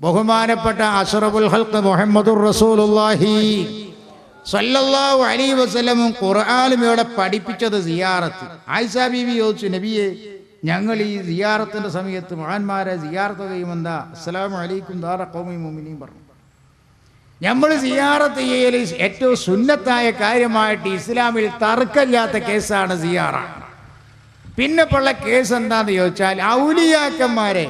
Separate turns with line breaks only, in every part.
ബഹുമാനപ്പെട്ട അഷറബുൽ ഹൽക്ക് മുഹമ്മദുർ റസൂലുള്ളാഹി സല്ലല്ലാഹു അലൈഹി വസല്ലമും ഖുർആനും ഇവിടെ പഠിപ്പിച്ചത് സിയാറത്ത്. ആയിഷ ബീവി ചോദിച്ചു നബിയെ ഞങ്ങൾ ഈ സിയാറത്തിന്റെ സമയത്ത് മഹാന്മാരെ സിയാറത്ത് ചെയ്യുമെന്താ? അസ്സലാമു അലൈക്കും ദാറ പറഞ്ഞു. നമ്മൾ സിയാറത്ത് ചെയ്യൽ ഏറ്റവും സുന്നത്തായ കാര്യമായിട്ട് ഇസ്ലാമിൽ തർക്കമില്ലാത്ത കേസാണ് സിയാറ. പിന്നെ പിന്നെപ്പുള്ള കേസ് എന്താന്ന് ചോദിച്ചാൽ ഔലിയാക്കന്മാരെ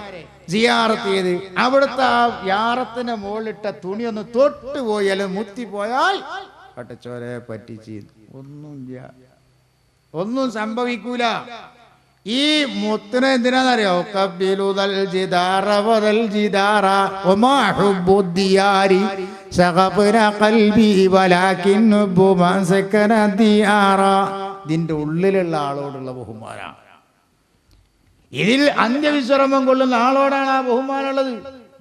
സിയാറത്ത് ചെയ്ത് അവിടുത്തെ ആ യാറത്തിന്റെ മുകളിലിട്ട തുണി ഒന്ന് തൊട്ടുപോയാൽ മുത്തിപ്പോയാൽ പട്ടച്ചോരെ പറ്റിച്ച് ഒന്നുമില്ല ഒന്നും സംഭവിക്കൂല. ഈ മുത്തിന് എന്തിനാന്നറിയോ? കബിലുതൽ ജിദാറ ഇതിന്റെ ഉള്ളിലുള്ള ആളോടുള്ള ബഹുമാനാണ്. ഇതിൽ അന്ത്യവിശ്രമം കൊള്ളുന്ന ആളോടാണ് ആ ബഹുമാനുള്ളത്.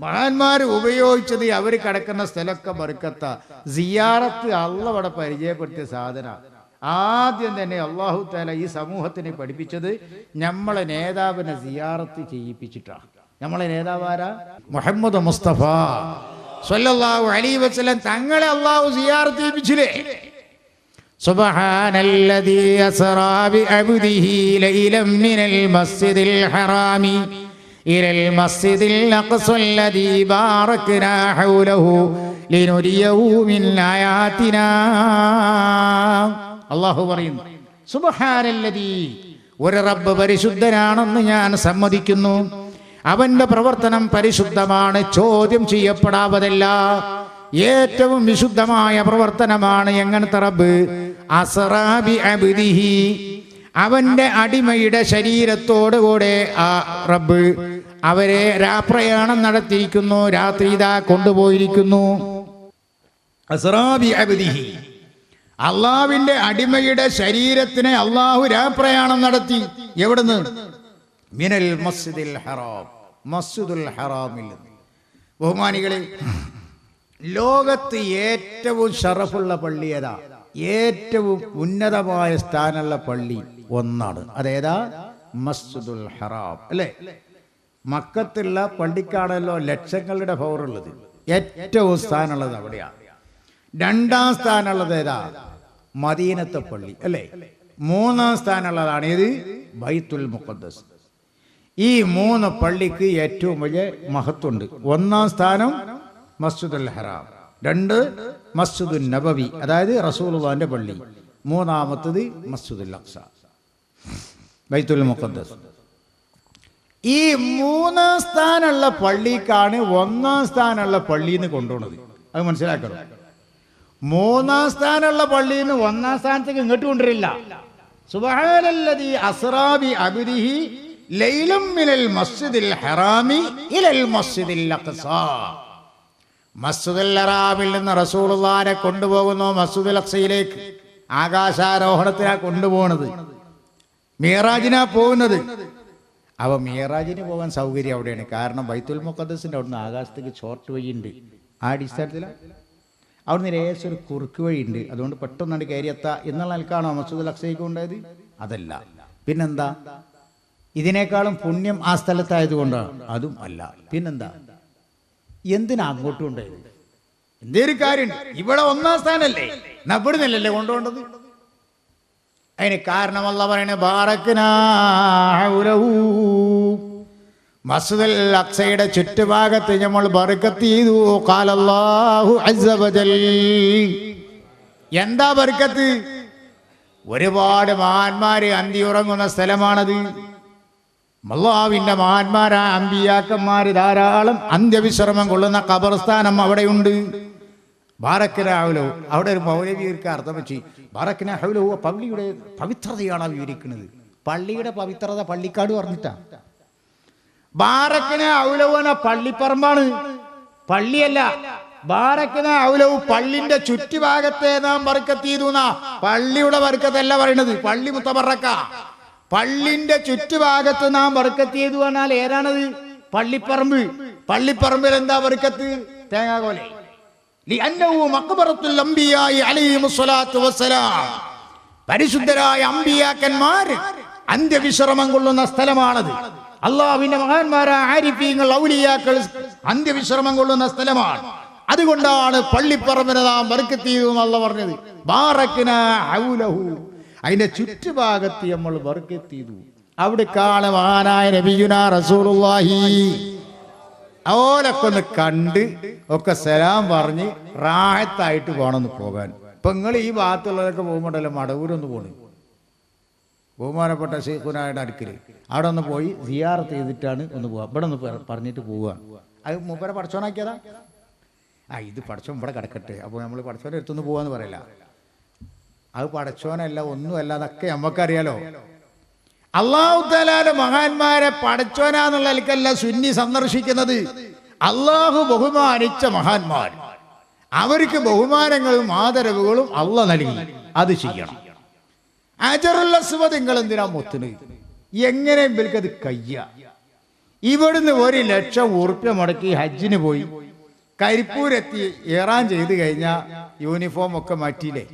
മഹാന്മാർ ഉപയോഗിച്ചത് അവർ കിടക്കുന്ന സ്ഥലമൊക്കെ ബർക്കത്ത. സിയാറത്ത് അള്ളവിടെ പരിചയപ്പെടുത്തിയ സാധന. ആദ്യം തന്നെ അള്ളാഹു താല ഈ സമൂഹത്തിനെ പഠിപ്പിച്ചത് നമ്മളെ നേതാവിനെ സിയാറത്ത് ചെയ്യിപ്പിച്ചിട്ടാണ് നമ്മളെ നേതാവാരാ മുഹമ്മദ് മുസ്തഫ. സല്ലല്ലാഹു അലൈഹി വസല്ലം തങ്ങളെ അള്ളാഹു സിയാറത്ത് ചെയ്യിപ്പിച്ചില്ലേ? سبحان الذي أسرى بعبده ليلا من المسجد الحرام إلى المسجد الأقصى الذي باركنا حوله لنريه من آياتنا അള്ളാഹു പറയുന്നു സുബഹാനല്ലതി ഒരു റബ്ബ് പരിശുദ്ധനാണെന്ന് ഞാൻ സമ്മതിക്കുന്നു അവന്റെ പ്രവർത്തനം പരിശുദ്ധമാണ് ചോദ്യം ചെയ്യപ്പെടാവതല്ല ഏറ്റവും വിശുദ്ധമായ പ്രവർത്തനമാണ് എങ്ങനത്തെ റബ്ബ്? അസറാബി അബിദിഹി. അവന്റെ അടിമയുടെ ശരീരത്തോടുകൂടെ ആ റബ്ബ്. അവരെ രാപ്രയാണം നടത്തിയിരിക്കുന്നു രാത്രി ഇതാ കൊണ്ടുപോയിരിക്കുന്നു. അള്ളാവിന്റെ അടിമയുടെ ശരീരത്തിനെ അള്ളാഹു രാപ്രയാണം നടത്തി. എവിടുന്ന്? മിനൽ മസ്ജിദിൽ ഹറാം. മസ്ജിദുൽ ഹറാമിൽ. ബഹുമാനികളെ ലോകത്ത് ഏറ്റവും ഷറഫുള്ള പള്ളി ഏതാ? ഏറ്റവും ഉന്നതമായ സ്ഥാനമുള്ള പള്ളി ഒന്നാണ്. അതേതാ? മസ്ജിദുൽ ഹറാം. അല്ലേ? മക്കത്തുള്ള പള്ളിക്കാണല്ലോ ലക്ഷങ്ങളുടെ പവറുള്ളത് ഏറ്റവും സ്ഥാനമുള്ളത് അവിടെയാണ് രണ്ടാം സ്ഥാനമുള്ളത് ഏതാ? മദീനത്തെ പള്ളി. അല്ലേ? മൂന്നാം സ്ഥാനമുള്ളതാണ് ഇത് ബൈത്തുൽ മുഖദ്ദസ്. ഈ മൂന്ന് പള്ളിക്ക് ഏറ്റവും വലിയ മഹത്വമുണ്ട്. ഒന്നാം സ്ഥാനം മസ്ജിദുൽ ഹറാം. രണ്ട് മസ്ജിദുൽ നബവി അതായത് റസൂലുള്ളാന്റെ പള്ളി. മൂന്നാമത്തത് മസ്ജിദുൽ അക്സ. ബൈത്തുൽ മുഖദ്ദസ്. ഈ മൂന്നാം സ്ഥാനമുള്ള പള്ളിക്കാണ് ഒന്നാം സ്ഥാനമുള്ള പള്ളിന്ന് കൊണ്ടുപോണത്. അത് മനസ്സിലാക്കണം? മൂന്നാം സ്ഥാനമുള്ള പള്ളിയിൽ നിന്ന് ഒന്നാം സ്ഥാനത്തേക്ക് ഇങ്ങോട്ട് കൊണ്ടുവരില്ല. സുബ്ഹാനല്ലദീ അസ്രാബി അബിദിഹി ലൈലം മിനൽ മസ്ജിദിൽ ഹറാമി ഇലൽ മസ്ജിദിൽ അഖ്സാ മസ്ജിദുൽ നിന്ന് റസൂലുള്ളാഹിനെ കൊണ്ടുപോകുന്നു മസ്ജിദുൽ അഖ്സയിലേക്ക് ആകാശാരോഹണത്തിനാ കൊണ്ടുപോകുന്നത് മീറാജിനാ പോകുന്നത്. അവ മീറാജിന് പോകാൻ സൗകര്യം അവിടെയാണ്. കാരണം ബൈത്തുൽ മുഖദ്ദസിന്റെ അവിടുന്ന് ആകാശത്തേക്ക് ഷോർട്ട് വഴിയുണ്ട്. ആ അടിസ്ഥാനത്തിലാണ് അവിടുന്ന് ലേശം ഒരു കുറുക്ക് വഴിയുണ്ട്. അതുകൊണ്ട് പെട്ടെന്നാണ് കയറിയെത്താ. എന്നുള്ള നിലക്കാണോ മസൂദ് അക്സയ്ക്ക് ഉണ്ടായത് അതല്ല. പിന്നെന്താ? ഇതിനേക്കാളും പുണ്യം ആ സ്ഥലത്തായതുകൊണ്ടാണ് അതും അല്ല. പിന്നെന്താ? എന്തിനാ അങ്ങോട്ടും ഉണ്ടായത്? ഒരു കാര്യം ഇവിടെ ഒന്നാം സ്ഥാനല്ലേ? നബിടുന്നില്ലല്ലേ കൊണ്ടുപോണ്ടത് അതിന് കാരണമല്ല പറയണ ബാറക്കിനൂ മസുദൽ അക്സയുടെ ചുറ്റുഭാഗത്ത് നമ്മൾ ബർക്കത്ത് ചെയ്തു. കാലല്ലാഹു അസ്സ വജൽ. എന്താ ബർക്കത്ത്? ഒരുപാട് മഹാന്മാര് അന്തി ഉറങ്ങുന്ന സ്ഥലമാണത്. മല്ലാവിന്റെ മഹാന്മാരാ അമ്പിയാക്കന്മാര് ധാരാളം അന്ത്യവിശ്രമം കൊള്ളുന്ന ഖബർസ്ഥാനം അവിടെയുണ്ട്. ബാറക്കിനാഹുലോ അവിടെ ഒരു മൗലവീർക്ക് അർത്ഥം വെച്ച് ബാറക്കിനാഹുലോ പള്ളിയുടെ പവിത്രതയാണ് വിവരിക്കുന്നത്. പള്ളിയുടെ പവിത്രത പള്ളിക്കാട് പറഞ്ഞിട്ടാ. ബാറക്കിന ഔലവന പള്ളിപ്പറമ്പാണ്. പള്ളിയല്ല ബാറക്കിന ഔലവ് പള്ളിന്റെ ചുറ്റുഭാഗത്തെ നാം ബർക്കത്തീതുന്ന പള്ളിയുടെ വർക്കത്തല്ല പറയണത് പള്ളി മുത്തബറക്ക. പള്ളിന്റെ ചുറ്റുഭാഗത്ത് നാം ബർക്കത്ത് ചെയ്തു പറഞ്ഞാൽ ഏതാണത്? പള്ളിപ്പറമ്പ്. പള്ളിപ്പറമ്പിൽ എന്താ ബർക്കത്ത് തേങ്ങാകോലെ. പരിശുദ്ധരായ അമ്പിയാക്കന്മാർ അന്ത്യവിശ്രമം കൊള്ളുന്ന സ്ഥലമാണത്. അള്ളാഹുവിന്റെ മഹാന്മാരായ ആരിഫീങ്ങൾ ഔലിയാക്കൾ അന്ത്യവിശ്രമം കൊള്ളുന്ന സ്ഥലമാണ്. അതുകൊണ്ടാണ് പള്ളിപ്പറമ്പിനെ നാം ബർക്കത്ത് എന്നുള്ള പറഞ്ഞത്. ബാറക്കിന ഹൗലഹു. അതിന്റെ ചുറ്റുഭാഗത്ത് നമ്മൾ വർക്ക് ചെയ്തു അവിടേക്കാണ് മഹാനായ നബിയുന റസൂലുള്ളാഹി. ഓലൊക്കെ ഒന്ന് കണ്ട് ഒക്കെ സലാം പറഞ്ഞ് റാഹത്തായിട്ട് പോകണമെന്ന് പോകാൻ. ഇപ്പൊ നിങ്ങൾ ഈ ഭാഗത്തുള്ളവരൊക്കെ പോകുമ്പോണ്ടല്ലോ മടവൂരൊന്ന് പോണു. ബഹുമാനപ്പെട്ട ശേഖുനായുടെ അടുക്കൽ അവിടെ ഒന്ന് പോയി സിയാറത്ത് ചെയ്തിട്ടാണ് ഒന്ന് പോവുക ഇവിടെ ഒന്ന് പറഞ്ഞിട്ട് പോവുക അത് മൂപ്പരെ പഠിച്ചോണാക്കിയതാ ആ ഇത് പഠിച്ചോ ഇവിടെ കിടക്കട്ടെ. അപ്പോൾ നമ്മൾ പടച്ചോനെ എടുത്തൊന്ന് പോവാന്ന് പറയില്ല അത് പടച്ചോനല്ല ഒന്നുമല്ല അതൊക്കെ നമുക്കറിയാലോ അള്ളാഹു മഹാന്മാരെ പടച്ചോനാന്നുള്ള നിലക്കല്ല സുന്നി സന്ദർശിക്കുന്നത്. അള്ളാഹു ബഹുമാനിച്ച മഹാന്മാർ. അവർക്ക് ബഹുമാനങ്ങളും ആദരവുകളും അള്ള നൽകി. അത് ചെയ്യണം. അജറുള്ള നിങ്ങൾ എന്തിനാ മൊത്തിന് എങ്ങനെ ഇവർക്കത് കയ്യ? ഇവിടുന്ന് ഒരു ലക്ഷം ഉറുപ്പ്യ മുടക്കി ഹജ്ജിന് പോയി. കരിപ്പൂരെത്തി ഏറാൻ ചെയ്തു കഴിഞ്ഞാൽ യൂണിഫോം ഒക്കെ മാറ്റിയില്ലേ?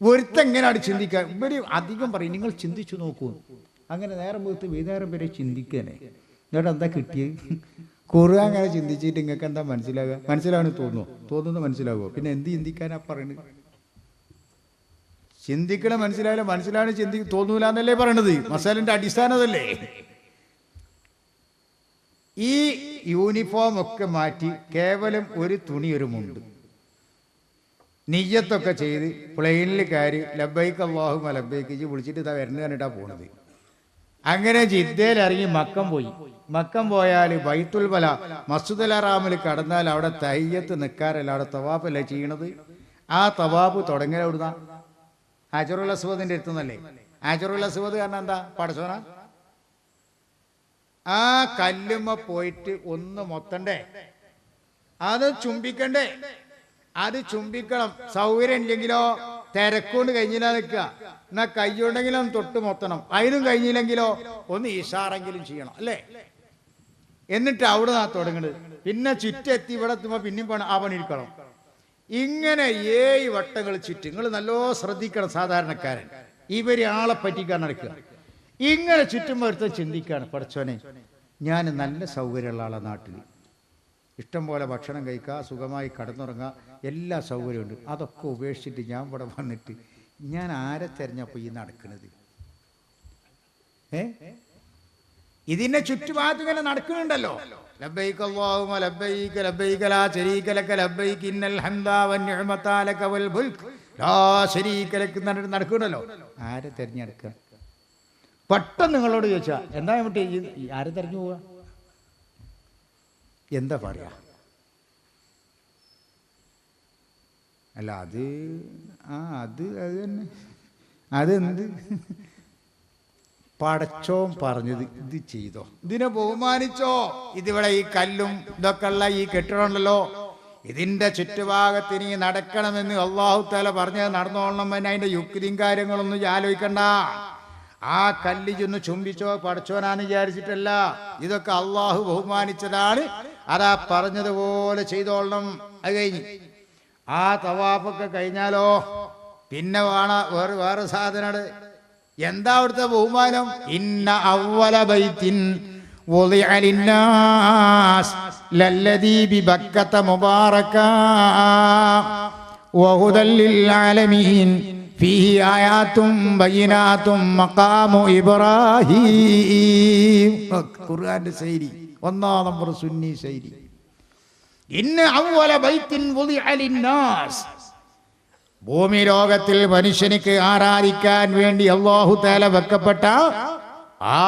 ഒരുത്തെങ്ങനെയാണ് ചിന്തിക്കുക ഇവർ അധികം പറയും നിങ്ങൾ ചിന്തിച്ചു നോക്കൂ. അങ്ങനെ നേരം പോയിട്ട് വൈകുന്നേരം വരെ ചിന്തിക്കാനേ. എന്നിട്ട് എന്താ കിട്ടിയത് കുറുക അങ്ങനെ ചിന്തിച്ചിട്ട് നിങ്ങൾക്ക് എന്താ മനസ്സിലാകുക? മനസ്സിലാവണമെന്ന് തോന്നുമോ തോന്നുന്നു മനസ്സിലാകുമോ പിന്നെ എന്ത് ചിന്തിക്കാനാ പറയുന്നത് ചിന്തിക്കണ മനസ്സിലായാലും മനസ്സിലാണ് ചിന്തി തോന്നൂല എന്നല്ലേ പറയണത്? മസാലിന്റെ അടിസ്ഥാനതല്ലേ ഈ യൂണിഫോം ഒക്കെ മാറ്റി കേവലം ഒരു തുണി ഒരു മുണ്ട്. നെയ്യത്തൊക്കെ ചെയ്ത് പ്ലെയിനിൽ കയറി ലബൈക്ക് അള്ളാഹു ലബൈക്ക് വിളിച്ചിട്ട് ഇതാ വരുന്നത് കണ്ടിട്ടാ പോണത്. അങ്ങനെ ജിദ്ദയിൽ ഇറങ്ങി മക്കം പോയി. മക്കം പോയാൽ ബൈത്തുൽ ബല മസ്ജിദുൽ ഹറാമിൽ കടന്നാൽ അവിടെ തയ്യത്ത് നിൽക്കാറല്ല അവിടെ തവാഫല്ലേ ചെയ്യണത്? ആ തവാബ് തുടങ്ങിയ അവിടുന്ന് ആജറുൽ അസ്വദിന്റെ അടുത്തുനിന്നല്ലേ ആജറുൽ അസ്വദ് കാരണം എന്താ? പടച്ചോന? ആ കല്ലുമ്മ പോയിട്ട് ഒന്ന് മൊത്തണ്ടേ? അത് ചുംബിക്കണ്ടേ? അത് ചുംബിക്കണം. സൗകര്യം ഇല്ലെങ്കിലോ തിരക്കൊണ്ട് കഴിഞ്ഞില്ല നിൽക്കുക. എന്നാ കൈയുണ്ടെങ്കിലും തൊട്ട് മൊത്തണം. അതിനും കഴിഞ്ഞില്ലെങ്കിലോ ഒന്ന് ഈശാറെങ്കിലും ചെയ്യണം അല്ലേ? എന്നിട്ട് അവിടെ നിന്നാ തുടങ്ങുന്നത് പിന്നെ ചുറ്റെത്തി ഇവിടെ എത്തുമ്പോ പിന്നെയും പണി ആ പണിയിരിക്കണം ഇങ്ങനെ ഏഴ് വട്ടങ്ങൾ ചുറ്റും. നിങ്ങൾ നല്ലോ ശ്രദ്ധിക്കണം സാധാരണക്കാരൻ. ഇവർ ആളെ പറ്റിക്കാൻ നടക്കുക. ഇങ്ങനെ ചുറ്റും ഒരുത്തൻ ചിന്തിക്കുകയാണ് പഠിച്ചോനെ ഞാൻ നല്ല സൗകര്യമുള്ള ആളെ നാട്ടിൽ ഇഷ്ടം പോലെ ഭക്ഷണം കഴിക്കുക സുഖമായി കടന്നുറങ്ങുക എല്ലാ സൗകര്യമുണ്ട്. അതൊക്കെ ഉപേക്ഷിച്ചിട്ട് ഞാൻ ഇവിടെ വന്നിട്ട് ഞാൻ ആരെ തിരഞ്ഞപ്പോൾ ഈ നടക്കുന്നത് ഏ? ഇതിന്റെ ചുറ്റുപാട് ഇങ്ങനെ നടക്കുന്നുണ്ടല്ലോ. ലബ്ബൈക അല്ലാഹുമ്മ ലബ്ബൈക ലബ്ബൈക ലാ ശരീക ലക ലബ്ബൈക ഇന്നൽ ഹംദ വൽ ലാ നടക്കുന്നുണ്ടല്ലോ. ആരെ തിരഞ്ഞെടുക്കുക പെട്ടെന്ന് നിങ്ങളോട് ചോദിച്ചാ എന്താ മറ്റേ ആരെ തെരഞ്ഞു പോവുക എന്താ പറയാ? അല്ല അത് ആ അത് അത് തന്നെ. അതെന്ത്? പടച്ചോൻ പറഞ്ഞത് ഇത് ചെയ്തോ? ഇതിനെ ബഹുമാനിച്ചോ? ഇതിവിടെ ഈ കല്ലും ഇതൊക്കെ ഉള്ള ഈ കെട്ടിടമുണ്ടല്ലോ. ഇതിന്റെ ചുറ്റുഭാഗത്ത് ഇനി നടക്കണമെന്ന് അള്ളാഹു താല പറഞ്ഞത് നടന്നോളണം പിന്നെ അതിന്റെ യുക്തിയും കാര്യങ്ങളൊന്നും ആലോചിക്കണ്ട. ആ കല്ല് ചെന്ന് ചുംബിച്ചോ പടച്ചോനാന്ന് വിചാരിച്ചിട്ടല്ല. ഇതൊക്കെ അള്ളാഹു ബഹുമാനിച്ചതാണ്. അതാ പറഞ്ഞതുപോലെ ചെയ്തോളണം അത് കഴിഞ്ഞ് ആ തവാഫൊക്കെ കഴിഞ്ഞാലോ പിന്നെ വേണ വേറെ വേറെ സാധനമാണ് എന്താ അവിടുത്തെ ബഹുമാനം ഇന്ന അവല ബൈത്തിൻ وضع للناس للذي ببكة مباركا وهدى للعالمين فيه آيات بينات مقام إبراهيم ഖുർആന്റെ ശൈലി ഒന്നാം നമ്പർ സുന്നി ശൈലി. ഭൂമി ലോകത്തിൽ മനുഷ്യനിക്ക് ആരാധിക്കാൻ വേണ്ടി അള്ളാഹു തേല വെക്കപ്പെട്ട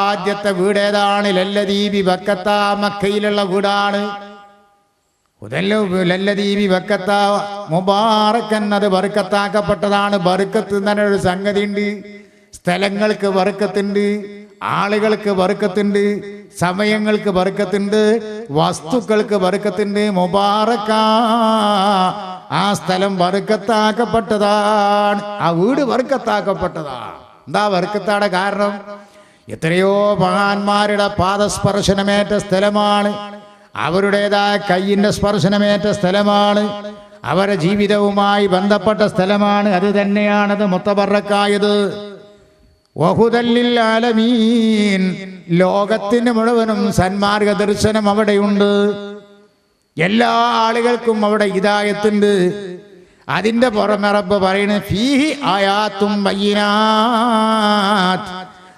ആദ്യത്തെ വീട് ഏതാണ് ലല്ലദീപി വക്കത്ത മക്കയിലുള്ള വീടാണ്. ലല്ലദീപി വക്കത്ത മുബാറക്കൻ അത് ബറുക്കത്താക്കപ്പെട്ടതാണ് ബറുക്കത്ത് തന്നെ ഒരു സംഗതി ഉണ്ട് സ്ഥലങ്ങൾക്ക് ബറുക്കത്തുണ്ട് ആളുകൾക്ക് ബറുക്കത്തുണ്ട് സമയങ്ങൾക്ക് ബർക്കത്തുണ്ട് വസ്തുക്കൾക്ക് ബർക്കത്തുണ്ട്. മുബാറക്ക ആ സ്ഥലം വർക്കത്താക്കപ്പെട്ടതാണ് ആ വീട് വർക്കത്താക്കപ്പെട്ടതാണ് എന്താ വർക്കത്താടെ കാരണം? എത്രയോ മഹാന്മാരുടെ പാദസ്പർശനമേറ്റ സ്ഥലമാണ്. അവരുടേതായ കയ്യിന്റെ സ്പർശനമേറ്റ സ്ഥലമാണ്. അവരുടെ ജീവിതവുമായി ബന്ധപ്പെട്ട സ്ഥലമാണ്. അത് തന്നെയാണത് മുത്തബറക്കായത് ലോകത്തിന് മുഴുവനും സന്മാർഗ ദർശനം അവിടെയുണ്ട്. എല്ലാ ആളുകൾക്കും അവിടെ ഇതായത്തുണ്ട് അതിന്റെ പുറമിറപ്പ് പറയുന്നത് ഫീഹി ആയാത്തും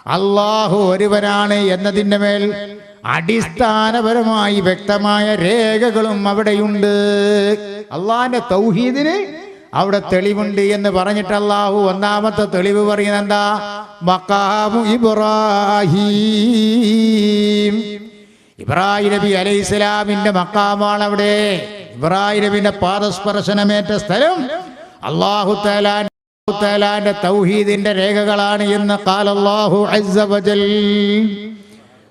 അള്ളാഹു ഒരുവനാണ് എന്നതിന്റെ മേൽ അടിസ്ഥാനപരമായി വ്യക്തമായ രേഖകളും അവിടെയുണ്ട്. അള്ളാഹിന്റെ തൗഹീദിന് അവിടെ തെളിവുണ്ട് എന്ന് പറഞ്ഞിട്ട് അള്ളാഹു ഒന്നാമത്തെ തെളിവ് പറയുന്നത് എന്താ? മക്കാമു ഇബ്രാഹിം. ഇബ്രാഹിം നബി അലൈഹി ഇസ്ലാമിന്റെ മക്കാമാണ് അവിടെ. ഇബ്രാഹിം നബിന്റെ പാദസ്പർശനമേറ്റ സ്ഥലം അള്ളാഹു തലാന്റെ തൗഹീദിന്റെ രേഖകളാണ് എന്ന് കാലല്ലാഹു അസവജൽ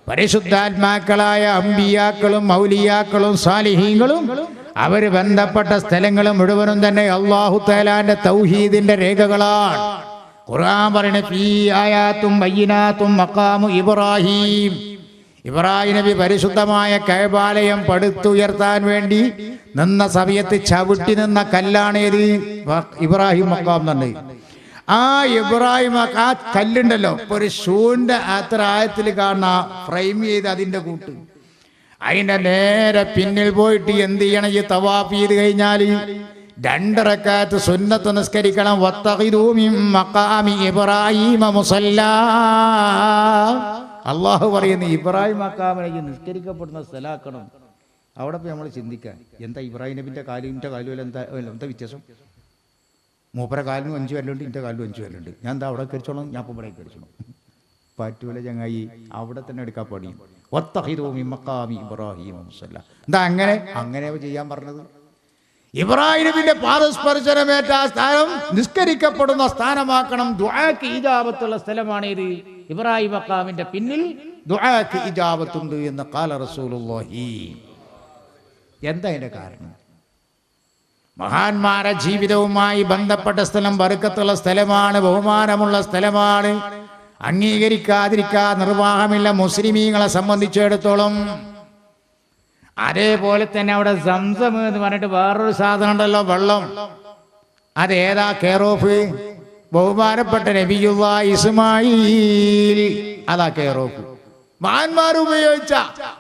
പരിശുദ്ധാത്മാക്കളായ അമ്പിയാക്കളും മൗലിയാക്കളും സാലിഹീങ്ങളും അവർ ബന്ധപ്പെട്ട സ്ഥലങ്ങൾ മുഴുവനും തന്നെ അള്ളാഹു തലാന്റെ തൗഹീദിന്റെ രേഖകളാണ്. ഖുർആൻ പറയണ ഫീ ആയാത്തും ബയ്യനാത്തും മക്കാമു ഇബ്രാഹിം. ഇബ്രാഹിം നബി പരിശുദ്ധമായ കൈബാലയം പടുത്തുയർത്താൻ വേണ്ടി നിന്ന സമയത്ത് ചവിട്ടി നിന്ന കല്ലാണ് ഏത്? ഇബ്രാഹിം മക്കാം തന്നെ ആ ഇബ്രാഹിം ആ കല്ലുണ്ടല്ലോ. ഒരു ഷൂന്റെ അത്ര ആയത്തിൽ കാണുന്ന ഫ്രെയിം ചെയ്ത് അതിന്റെ കൂട്ട്. അതിന്റെ നേരെ പിന്നിൽ പോയിട്ട് എന്ത് ചെയ്യണം? ഈ തവാഫ് ചെയ്ത് കഴിഞ്ഞാൽ രണ്ടിറക്കാത്ത് സുന്നത്ത് നിസ്കരിക്കണം. മക്കാമി ഇബ്രാഹിമ അള്ളാഹു പറയുന്നു ഇബ്രാഹിം മക്കാമിലേക്ക് നിസ്കരിക്കപ്പെടുന്ന സ്ഥലാക്കണം. അവിടെ പോയി നമ്മൾ ചിന്തിക്കാൻ എന്താ ഇബ്രാഹിം നബിന്റെ കാലിന്റെ കാലും എന്താ എന്താ വ്യത്യാസം? മൂപ്പര കാലിനും അഞ്ചു വരലുണ്ട് എന്റെ കാലിനും അഞ്ചു വരലുണ്ട്. ഞാൻ എന്താ അവിടെ കരിച്ചോളാം ഞാൻ ഇപ്പോൾ ഇവിടെ കരിച്ചോളാം പറ്റൂല ചങ്ങായി അവിടെ തന്നെ എടുക്കാൻ പണി ഇബ്രാഹിം എന്താ അങ്ങനെ? അങ്ങനെ ചെയ്യാൻ പറഞ്ഞത്. ഇബ്രാഹിമിന്റെ പാദസ്പർശനമേറ്റ ആ സ്ഥാനം നിസ്കരിക്കപ്പെടുന്ന സ്ഥാനമാക്കണം. ദുആക്ക് ഇജാബത്തുള്ള സ്ഥലമാണ് ഇത് ഇബ്രാഹിം മക്കാമിന്റെ പിന്നിൽ ദുആക്ക് ഇജാബത്തുണ്ട് എന്ന് കാല റസൂലുള്ളാഹി. എന്താ അതിന്റെ കാരണം? മഹാന്മാരെ ജീവിതവുമായി ബന്ധപ്പെട്ട സ്ഥലം വറുക്കത്തുള്ള സ്ഥലമാണ് ബഹുമാനമുള്ള സ്ഥലമാണ്. അംഗീകരിക്കാതിരിക്കാൻ നിർവാഹമില്ല മുസ്ലിമീങ്ങളെ സംബന്ധിച്ചിടത്തോളം. അതേപോലെ തന്നെ അവിടെ സംസം എന്ന് പറഞ്ഞിട്ട് വേറൊരു സാധനം ഉണ്ടല്ലോ വെള്ളം. അത് ഏതാ? കെയർ ഓഫ് ബഹുമാനപ്പെട്ട നബിയുള്ള ഇസ്മായിൽ. അതാ കെയർ ഓഫ് ഉപയോഗിച്ച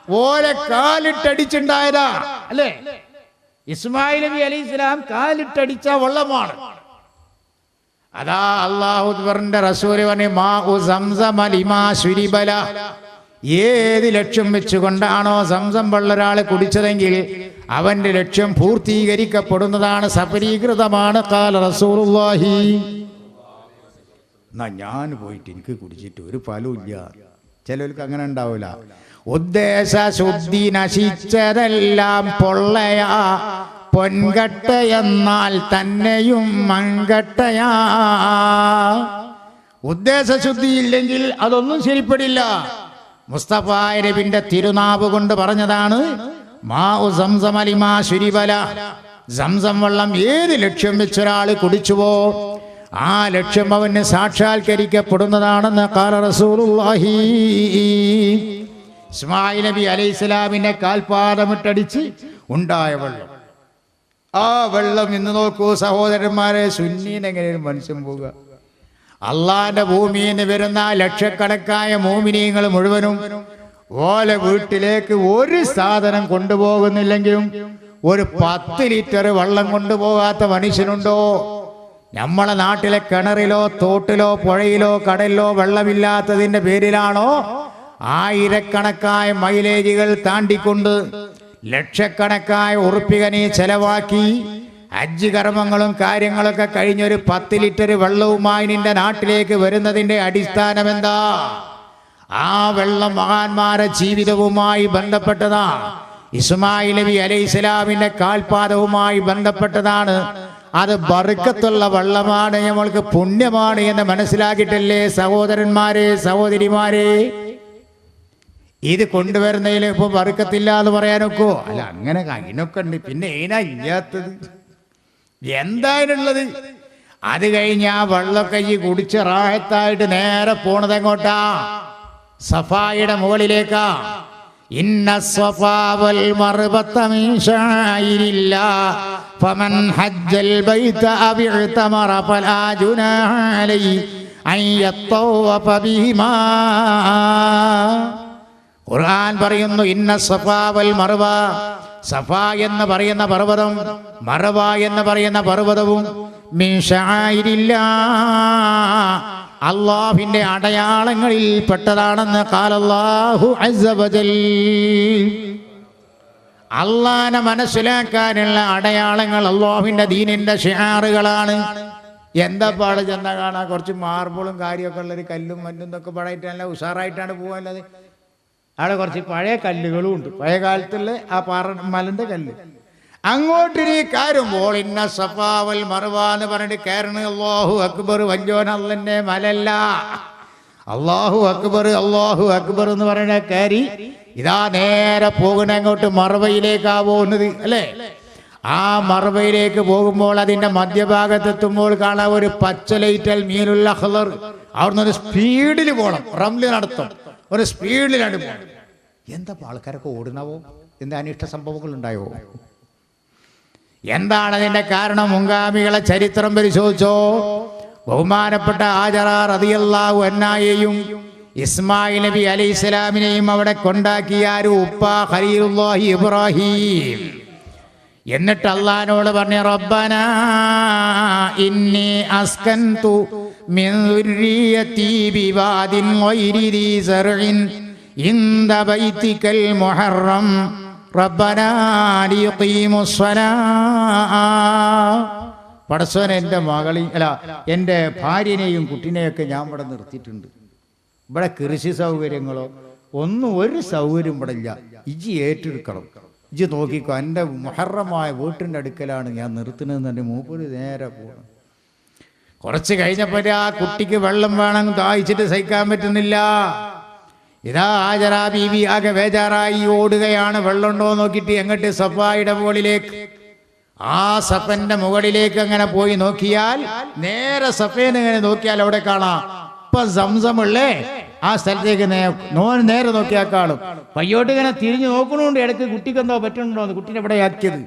ഓരെ കാലിട്ടടിച്ചുണ്ടായതാ അല്ലേ? ഇസ്മായിൽ നബി അലി ഇസ്ലാം കാലിട്ടടിച്ച വെള്ളമാണ്. അതാ അള്ളാഹുദ്വറിന്റെ റസൂൽ പറഞ്ഞു മാ ഉ ഏത് ലക്ഷ്യം വെച്ചുകൊണ്ടാണോ സംസം വെള്ള ഒരാൾ കുടിച്ചതെങ്കിൽ അവന്റെ ലക്ഷ്യം പൂർത്തീകരിക്കപ്പെടുന്നതാണ് സഫലീകൃതമാണ് എന്നാ ഞാൻ പോയിട്ട് എനിക്ക് കുടിച്ചിട്ട് ഒരു ഫലമില്ല ചിലർക്ക് അങ്ങനെ ഉണ്ടാവില്ല ഉദ്ദേശ ശുദ്ധി നശിച്ചതെല്ലാം പൊള്ളയാ. പൊൻകട്ട എന്നാൽ തന്നെയും മങ്കട്ടയാ ഉദ്ദേശശുദ്ധി ഇല്ലെങ്കിൽ അതൊന്നും ശരിപ്പെടില്ല. മുസ്തഫ തിരുനാവ് കൊണ്ട് പറഞ്ഞതാണ് മാഉ സംസം അലിമാ സംസം വെള്ളം ഏത് ലക്ഷ്യം വെച്ചൊരാൾ കുടിച്ചുവോ ആ ലക്ഷ്യം അവന് സാക്ഷാത്കരിക്കപ്പെടുന്നതാണെന്ന് കാല റസൂലുള്ളാഹി. ഇസ്മായിൽ നബി അലൈഹി സ്വലാമിന്റെ കാൽപാദമിട്ടടിച്ച് ഉണ്ടായ വെള്ളം. ആ വെള്ളം ഇന്ന് നോക്കൂ സഹോദരന്മാരെ സുന്നീനെങ്ങനെയും മനുഷ്യൻ പോവുക? അള്ളാന്റെ ഭൂമിയിൽ നിന്ന് വരുന്ന ലക്ഷക്കണക്കായ മോമിനിയങ്ങൾ മുഴുവനും ഓല വീട്ടിലേക്ക് ഒരു സാധനം കൊണ്ടുപോകുന്നില്ലെങ്കിലും ഒരു പത്ത് ലിറ്റർ വെള്ളം കൊണ്ടുപോകാത്ത മനുഷ്യനുണ്ടോ? നമ്മളെ നാട്ടിലെ കിണറിലോ തോട്ടിലോ പുഴയിലോ കടലിലോ വെള്ളമില്ലാത്തതിന്റെ പേരിലാണോ ആയിരക്കണക്കായ മൈലേജുകൾ താണ്ടിക്കൊണ്ട് ലക്ഷക്കണക്കായ ഉറുപ്പികനെ ചെലവാക്കി ഹജ്ജ് കർമ്മങ്ങളും കാര്യങ്ങളൊക്കെ കഴിഞ്ഞൊരു പത്ത് ലിറ്റർ വെള്ളവുമായി നിന്റെ നാട്ടിലേക്ക് വരുന്നതിന്റെ അടിസ്ഥാനം എന്താ ആ വെള്ളം മഹാന്മാരെ ജീവിതവുമായി ബന്ധപ്പെട്ടതാ. ഇസ്മായിൽ നബി അലൈഹി ഇസ്ലാമിന്റെ കാൽപാദവുമായി ബന്ധപ്പെട്ടതാണ്. അത് ബറുക്കത്തുള്ള വെള്ളമാണ് നമ്മൾക്ക് പുണ്യമാണ് എന്ന് മനസ്സിലാക്കിയിട്ടല്ലേ സഹോദരന്മാരെ സഹോദരിമാരെ? ഇത് കൊണ്ടുവരുന്നതിൽ ഇപ്പൊ വറുക്കത്തില്ല എന്ന് പറയാനൊക്കോ? അല്ല അങ്ങനെ അതിനൊക്കെ ഉണ്ട്. പിന്നെ ഏനാ ഇല്ലാത്തത്? എന്തായാലുള്ളത് അത് കഴിഞ്ഞ ആ വെള്ളമൊക്കെ ഈ കുടിച്ച് റാഹത്തായിട്ട് നേരെ പോണത് എങ്ങോട്ടാ? സഫായുടെ മുകളിലേക്കാ. ഇന്ന സ്വഫാവൽ മറുപത്തമീഷായിരില്ല ഫമൻ ഹജ്ജൽ ബൈത അവിഴുത്ത മറ പലാജുനാലൈ അയ്യത്തോ ബിഹിമാ. ഖുർആൻ പറയുന്നു ഇന്ന സഫാവൽ മറവ സഫ എന്ന് പറയുന്ന പർവതം മറവ എന്ന് പറയുന്ന പർവതവും. അള്ളാഹുവിന്റെ അടയാളങ്ങളിൽ പെട്ടതാണെന്ന് കാലല്ലാഹു അസ്സവജൽ അള്ളാനെ മനസ്സിലാക്കാനുള്ള അടയാളങ്ങൾ അള്ളാഹുവിന്റെ ദീനിന്റെ ഷിയാറുകളാണ്. എന്താ പാട് ചെന്ന കാണാ? കുറച്ച് മാർബിളും കാര്യമൊക്കെ ഉള്ളൊരു കല്ലും മഞ്ഞും എന്നൊക്കെ പാടായിട്ട് നല്ല ഉഷാറായിട്ടാണ് പോകാനുള്ളത്. അവിടെ കുറച്ച് പഴയ കല്ലുകളും ഉണ്ട്. പഴയ കാലത്തുള്ള ആ പാറ മലന്റെ കല്ല്. അങ്ങോട്ട് ഇനി കയറുമ്പോൾ ഇന്ന സഫാവൽ മറുവ എന്ന് പറഞ്ഞിട്ട് കയറണ് അള്ളാഹു അക്ബർ വല്യോൻ അല്ലന്റെ മലല്ല. അള്ളാഹു അക്ബർ അള്ളാഹു അക്ബർ എന്ന് പറയുന്ന കയറി ഇതാ നേരെ പോകുന്ന അങ്ങോട്ട് മറവയിലേക്കാ പോകുന്നത് അല്ലേ? ആ മറവയിലേക്ക് പോകുമ്പോൾ അതിന്റെ മധ്യഭാഗത്തെത്തുമ്പോൾ കാണാൻ ഒരു പച്ച ലൈറ്റൽ മീനുള്ള ഹലർ അവിടുന്ന് ഒരു സ്പീഡിൽ പോകണം. റംലി നടത്തും ഒരു സ്പീഡിലാണ് പോകണം. എന്താ ആൾക്കാരൊക്കെ ഓടുന്നവോ? എന്താ അനിഷ്ട സംഭവങ്ങൾ ഉണ്ടായോ എന്താണ് അതിന്റെ കാരണം? മുങ്കാമികളെ ചരിത്രം പരിശോധിച്ചോ? ബഹുമാനപ്പെട്ട ആജറ റതിയല്ലാഹു അന്നായെയും ഇസ്മായിൽ നബി അലി ഇസ്ലാമിനെയും അവിടെ കൊണ്ടാക്കിയ ആരും? ഉപ്പ ഖലീലുല്ലാഹി ഇബ്രാഹിം. എന്നിട്ട് അള്ളഹാനോട് പറഞ്ഞ റബ്ബന ഇന്നി അസ്കന്തു മിൻ ദുർരിയതി ബിവാദിൻ ഗൈരി സർഇൻ. ഇൻദ ബൈതിക്കൽ മുഹറം. റബ്ബനാ ലിയുഖീമുസ് സ്വലാ. പടച്ചോൻ എന്റെ മകളി അല്ല എന്റെ ഭാര്യനെയും കുട്ടിനെയൊക്കെ ഞാൻ ഇവിടെ നിർത്തിയിട്ടുണ്ട്. ഇവിടെ കൃഷി സൗകര്യങ്ങളോ ഒന്നും ഒരു സൗകര്യം ഇവിടെ ഇല്ല. ഇജി ഏറ്റെടുക്കണം. ഇജി നോക്കിക്കോ എന്റെ മുഹറമായ വീട്ടിന്റെ അടുക്കലാണ് ഞാൻ നിർത്തുന്നതെന്ന് എന്റെ മൂപ്പര് നേരെ പോകണം കുറച്ച് കഴിഞ്ഞപ്പോൾ ആ കുട്ടിക്ക് വെള്ളം വേണം ദാഹിച്ചിട്ട് സഹിക്കാൻ പറ്റുന്നില്ല. ഇതാ ആചരാ ബീവി ആകെ ബേജാറായി ഓടുകയാണ്. വെള്ളമുണ്ടോ നോക്കിയിട്ട് എങ്ങോട്ട് സഫായുടെ മുകളിലേക്ക്. ആ സഫന്റെ മുകളിലേക്ക് അങ്ങനെ പോയി നോക്കിയാൽ നേരെ സഫേനെ ഇങ്ങനെ നോക്കിയാൽ അവിടെ കാണാം. ഇപ്പൊ സംസമുള്ളേ ആ സ്ഥലത്തേക്ക് നോൻ നേരെ നോക്കിയാൽ കാണും. പയ്യോട്ട് ഇങ്ങനെ തിരിഞ്ഞു നോക്കണുണ്ട്. ഇടയ്ക്ക് കുട്ടിക്ക് എന്തോ പറ്റുന്നുണ്ടോ എന്ന്. കുട്ടീനെ ഇവിടെ ആക്കിയത്.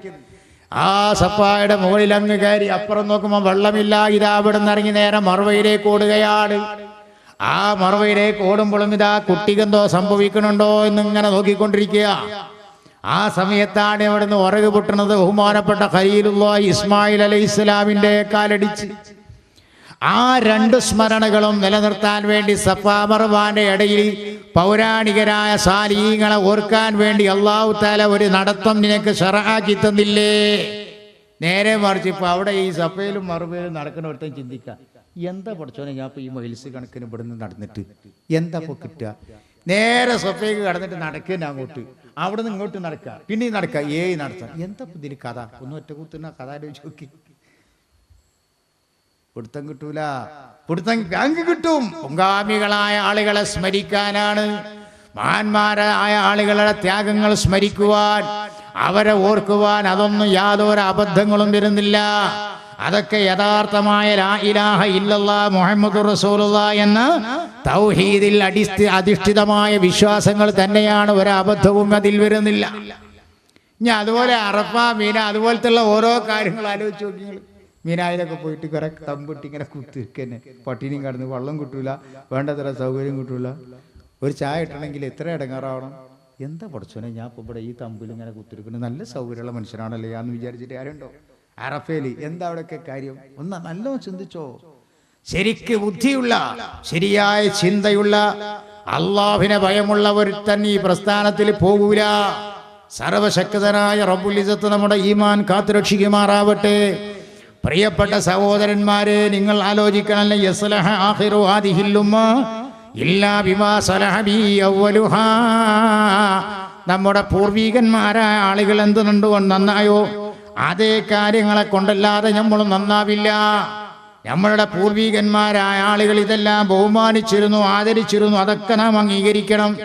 ആ സഫായുടെ മുകളിൽ അങ്ങ് കയറി അപ്പുറം നോക്കുമ്പോൾ വെള്ളമില്ല. ഇതാ അവിടെ നിന്ന് ഇറങ്ങി നേരെ മറുവയിലേക്ക് ഓടുകയാണ്. ആ മറവയിലേക്ക് ഓടുമ്പോഴും ഇതാ കുട്ടിക്കെന്തോ സംഭവിക്കണുണ്ടോ എന്നിങ്ങനെ നോക്കിക്കൊണ്ടിരിക്കുക. ആ സമയത്താണ് ഇവിടുന്ന് ഉറക് പൊട്ടുന്നത് ബഹുമാനപ്പെട്ട ഖലീലുള്ള ഇസ്മായിൽ അലൈഹി ഇസ്ലാമിന്റെ കാലടിച്ച്. ആ രണ്ട് സ്മരണകളും നിലനിർത്താൻ വേണ്ടി സഫാ മർവാന്റെ ഇടയിൽ പൗരാണികരായ സാലീങ്ങളെ ഓർക്കാൻ വേണ്ടി അള്ളാഹു താല ഒരു നടത്തം നിനക്ക് ഷറാക്കി തന്നില്ലേ? നേരെ മറിച്ച് ഇപ്പൊ അവിടെ ഈ സഫയിലും മറുപയിലും നടക്കുന്ന ഒരുത്തം ചിന്തിക്കാം. എന്താ പഠിച്ചോനെ ഞാൻ ഇപ്പൊ ഈ മൈൽസ് കണക്കിന് ഇവിടുന്ന് നടന്നിട്ട്? എന്താ ഇപ്പൊ കിട്ടുക? നേരെ സഫയ്ക്ക് കടന്നിട്ട് നടക്കുക അങ്ങോട്ട്. അവിടെ നിന്ന് ഇങ്ങോട്ട് നടക്കുക പിന്നെ നടക്കുക ഏയ് നടത്താം. എന്താ ഇപ്പം ഇതിന് കഥ? ഒന്നും ഒറ്റ കൂത്തുന്ന കഥ ആലോചിച്ച് നോക്കി. പിടുത്തം കിട്ടൂല. പിടുത്തം അങ്ങ് കിട്ടും. പൊങ്കാമികളായ ആളുകളെ സ്മരിക്കാനാണ്. മഹാന്മാരായ ആളുകളുടെ ത്യാഗങ്ങൾ സ്മരിക്കുവാൻ. അവരെ ഓർക്കുവാൻ അതൊന്നും യാതൊരു അബദ്ധങ്ങളും വരുന്നില്ല. അതൊക്കെ യഥാർത്ഥമായ ലാ ഇലാഹ ഇല്ലല്ലാ മുഹമ്മദ് റസൂലുള്ള എന്ന് തൗഹീദിൽ അടിസ്ഥി അധിഷ്ഠിതമായ വിശ്വാസങ്ങൾ തന്നെയാണ് ഒരബദ്ധവും അതിൽ വരുന്നില്ല. ഇനി അതുപോലെ അറഫ മീന അതുപോലത്തെ ഉള്ള ഓരോ കാര്യങ്ങൾ ആലോചിച്ച് നോക്കി മീനായിലൊക്കെ പോയിട്ട് കുറെ തമ്പിട്ട് ഇങ്ങനെ കുത്തിരിക്കന്നെ പട്ടിണിയും കടന്ന് വെള്ളം കിട്ടൂല വേണ്ടത്ര സൗകര്യം കിട്ടൂല. ഒരു ചായ ഇട്ടണമെങ്കിൽ എത്ര ഇടങ്ങാറാവണം? എന്താ പഠിച്ചോനെ? ഞാൻ ഇപ്പൊ ഇവിടെ ഈ തമ്പിൽ ഇങ്ങനെ കുത്തിരിക്കുന്നത് നല്ല സൗകര്യമുള്ള മനുഷ്യനാണല്ലേ? എന്ന് വിചാരിച്ചിട്ട് ആരുണ്ടോ? അറഫേലി എന്താ അവിടെയൊക്കെ കാര്യം? ഒന്ന് നല്ലോ ചിന്തിച്ചോ. ശരിക്ക് ബുദ്ധിയുള്ള ശരിയായ ചിന്തയുള്ള അള്ളാഹിനെ ഭയമുള്ള ഒരുത്തൻ ഈ പ്രസ്ഥാനത്തിൽ പോകൂല. സർവശക്തനായ റബുലിസത്ത് നമ്മുടെ ഈമാൻ കാത്തുരക്ഷിക്കുമാറാവട്ടെ പ്രിയപ്പെട്ട സഹോദരന്മാരെ നിങ്ങൾ ആലോചിക്കണല്ലേ യസ്ലഹ ആഹിറു ഇല്ലാ ബിമാ നമ്മുടെ പൂർവീകന്മാരായ ആളുകൾ എന്ത് കണ്ടുകൊണ്ട് നന്നായോ അതേ കാര്യങ്ങളെ കൊണ്ടല്ലാതെ നമ്മൾ നന്നാവില്ല. നമ്മളുടെ പൂർവീകന്മാരായ ആളുകൾ ഇതെല്ലാം ബഹുമാനിച്ചിരുന്നു ആദരിച്ചിരുന്നു. അതൊക്കെ നാം അംഗീകരിക്കണം.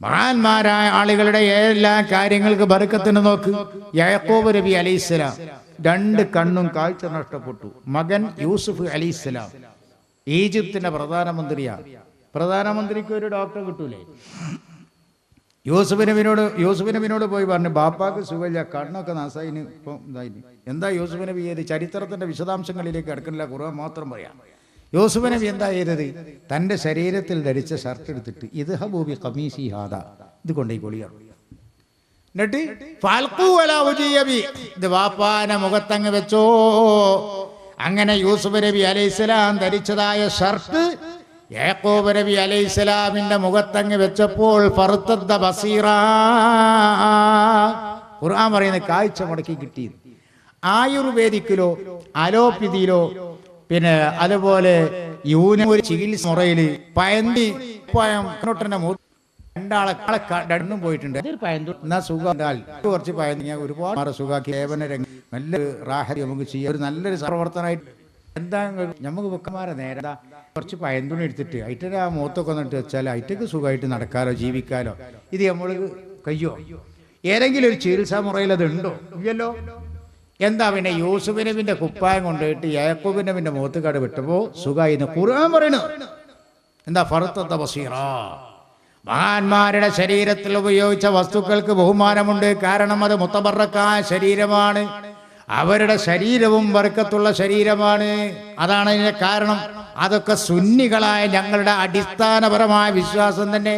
മഹാന്മാരായ ആളുകളുടെ എല്ലാ കാര്യങ്ങൾക്ക് ബറുക്കത്തിന് നോക്ക്. യാക്കോബ് നബി അലൈഹിസ്സലാം രണ്ട് കണ്ണും കാഴ്ച നഷ്ടപ്പെട്ടു. മകൻ യൂസുഫ് അലൈഹിസ്സലാം ഈജിപ്തിന്റെ പ്രധാനമന്ത്രിയാണ് പ്രധാനമന്ത്രിക്ക് ഒരു ഡോക്ടർ കിട്ടൂലേ? യൂസുഫ് നബിനോട് യൂസുഫ് നബിനോട് പോയി പറഞ്ഞു ബാപ്പാക്ക് സുഖമില്ല കണ്ണൊക്കെ നാസായിന് ഇപ്പം ഇതായിന് എന്താ യൂസുഫ് നബി ചെയ്ത് ചരിത്രത്തിന്റെ വിശദാംശങ്ങളിലേക്ക് കിടക്കുന്നില്ല കുറവ് മാത്രം പറയാം. യൂസുഫ് നബി എന്താ ചെയ്തത്? തന്റെ ശരീരത്തിൽ ധരിച്ച ഷർട്ട് എടുത്തിട്ട് ഇത് ഹബൂബി കമീസി ഹാദ. ഇത് കൊണ്ടേ കൊളിയാണ് എന്നിട്ട് ഇത് വാപ്പാന മുഖത്തങ്ങ് വെച്ചോ. അങ്ങനെ യൂസുഫ് നബി അലൈഹിസ്സലാം ധരിച്ചതായ ഷർട്ട് യാക്കോബ് നബി അലൈഹിസ്സലാമിന്റെ മുഖത്തങ്ങ് വെച്ചപ്പോൾ ഫറുത്തദ്ദ ബസീറ. ഖുർആൻ പറയുന്ന കാഴ്ച മുടക്കി കിട്ടി ആയുർവേദിക്കിലോ അലോപ്പതിയിലോ പിന്നെ അതുപോലെ യൂനൊരു ചികിത്സ മുറയിൽ പയന്തി പയം മൂ രണ്ടാളെ രണ്ടും പോയിട്ടുണ്ട്. എന്നാ സുഖം. ഉണ്ടാൽ കുറച്ച് പയന്തി ഞാൻ ഒരുപാട് സുഖാക്കി. സേവന രംഗം നല്ലൊരു റാഹരി നമുക്ക് ചെയ്യാം. ഒരു നല്ലൊരു പ്രവർത്തനമായിട്ട് എന്താ നമുക്ക് ബുക്കന്മാരെ നേരെ കുറച്ച് പയന്തുണി എടുത്തിട്ട് അയിറ്റൊരു ആ മൂത്തൊക്കെ ഒന്നിട്ട് വെച്ചാൽ അയിറ്റക്ക് സുഖമായിട്ട് നടക്കാലോ ജീവിക്കാലോ. ഇത് നമ്മൾ കയ്യോ? ഏതെങ്കിലും ഒരു ചികിത്സാ മുറയിൽ അത് ഉണ്ടോ? ഇല്ലല്ലോ. എന്താ പിന്നെ യൂസുഫ് കുപ്പായം കൊണ്ടുപോയിട്ട് യാക്കൂബ് നബിന്റെ മുഖത്തുകാട് വിട്ടപ്പോ സുഖമായി എന്ന് ഖുർആൻ പറയണു എന്താ? ഫറുത്ത മഹാന്മാരുടെ ശരീരത്തിൽ ഉപയോഗിച്ച വസ്തുക്കൾക്ക് ബഹുമാനമുണ്ട്. കാരണം അത് മുത്തബറക്കായ ശരീരമാണ്. അവരുടെ ശരീരവും വർക്കത്തുള്ള ശരീരമാണ്. അതാണ് അതിന്റെ കാരണം. അതൊക്കെ സുന്നികളായ ഞങ്ങളുടെ അടിസ്ഥാനപരമായ വിശ്വാസം തന്നെ.